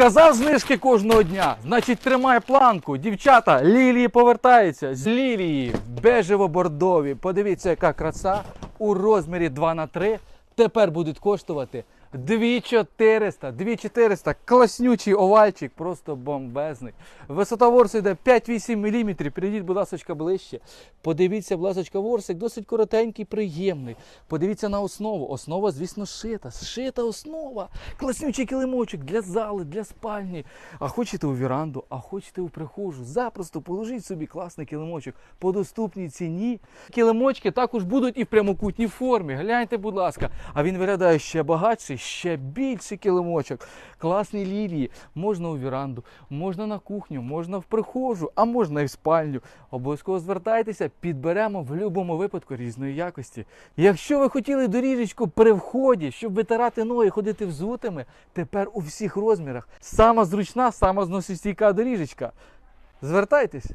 Сказав знижки кожного дня. Значить, тримай планку. Дівчата, лілії повертаються. З лілії бежево-бордові. Подивіться, яка краса у розмірі 2 на 3 Тепер будуть коштувати 2400. 2400. Класнючий овальчик, просто бомбезний. Висота ворсу йде 5-8 мм. Прийдіть, будь ласка, ближче. Подивіться, будь ласка, ворсик досить коротенький, приємний. Подивіться на основу. Основа, звісно, шита. Шита основа. Класнючий килимочок для зали, для спальні. А хочете у віранду, а хочете у прихожу. Запросто положіть собі класний килимочок по доступній ціні. Килимочки також будуть і в прямокутній формі. Гляньте, будь ласка. А він виглядає ще багатший, ще більший килимочок. Класні лілії. Можна у віранду, можна на кухню, можна в прихожу, а можна і в спальню. Обов'язково звертайтеся, підберемо в будь-якому випадку різної якості. Якщо ви хотіли доріжечку при вході, щоб витирати ноги, ходити взутими, тепер у всіх розмірах. Сама зручна, сама зносостійка доріжечка. Звертайтесь.